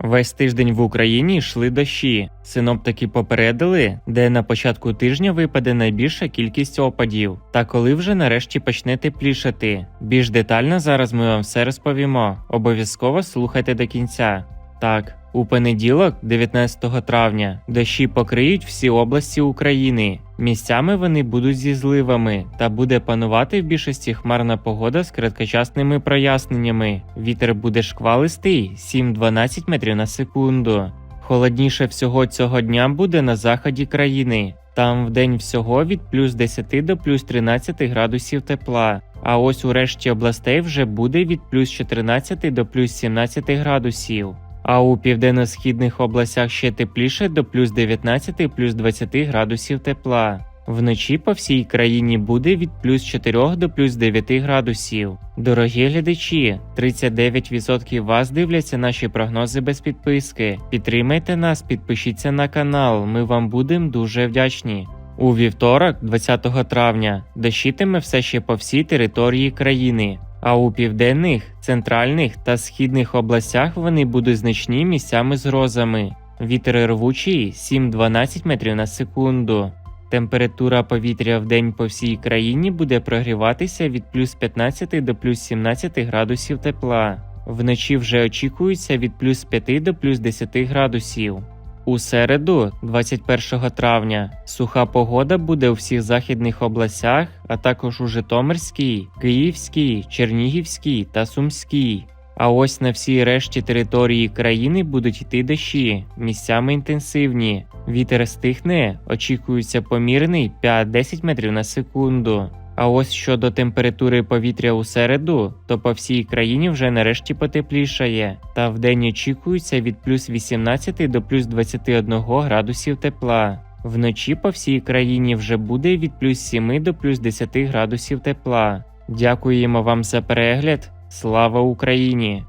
Весь тиждень в Україні йшли дощі. Синоптики попередили, де на початку тижня випаде найбільша кількість опадів, та коли вже нарешті почне теплішати. Більш детально зараз ми вам все розповімо. Обов'язково слухайте до кінця. Так, у понеділок, 19 травня, дощі покриють всі області України. Місцями вони будуть зі зливами, та буде панувати в більшості хмарна погода з короткочасними проясненнями. Вітер буде шквалистий 7-12 метрів на секунду. Холодніше всього цього дня буде на заході країни. Там в день всього від плюс 10 до плюс 13 градусів тепла. А ось у решті областей вже буде від плюс 14 до плюс 17 градусів. А у південно-східних областях ще тепліше до плюс 19 плюс 20 градусів тепла. Вночі по всій країні буде від плюс 4 до плюс 9 градусів. Дорогі глядачі, 39% вас дивляться наші прогнози без підписки. Підтримайте нас, підпишіться на канал, ми вам будемо дуже вдячні. У вівторок, 20 травня, дощитиме все ще по всій території країни. А у південних, центральних та східних областях вони будуть значні місцями з грозами. Вітер рвучий 7-12 метрів на секунду. Температура повітря в день по всій країні буде прогріватися від плюс 15 до плюс 17 градусів тепла. Вночі вже очікується від плюс 5 до плюс 10 градусів. У середу, 21 травня, суха погода буде у всіх західних областях, а також у Житомирській, Київській, Чернігівській та Сумській. А ось на всій решті території країни будуть йти дощі, місцями інтенсивні. Вітер стихне, очікується помірний 5-10 метрів на секунду. А ось щодо температури повітря у середу, то по всій країні вже нарешті потеплішає, та вдень очікується від плюс 18 до плюс 21 градусів тепла. Вночі по всій країні вже буде від плюс 7 до плюс 10 градусів тепла. Дякуємо вам за перегляд. Слава Україні!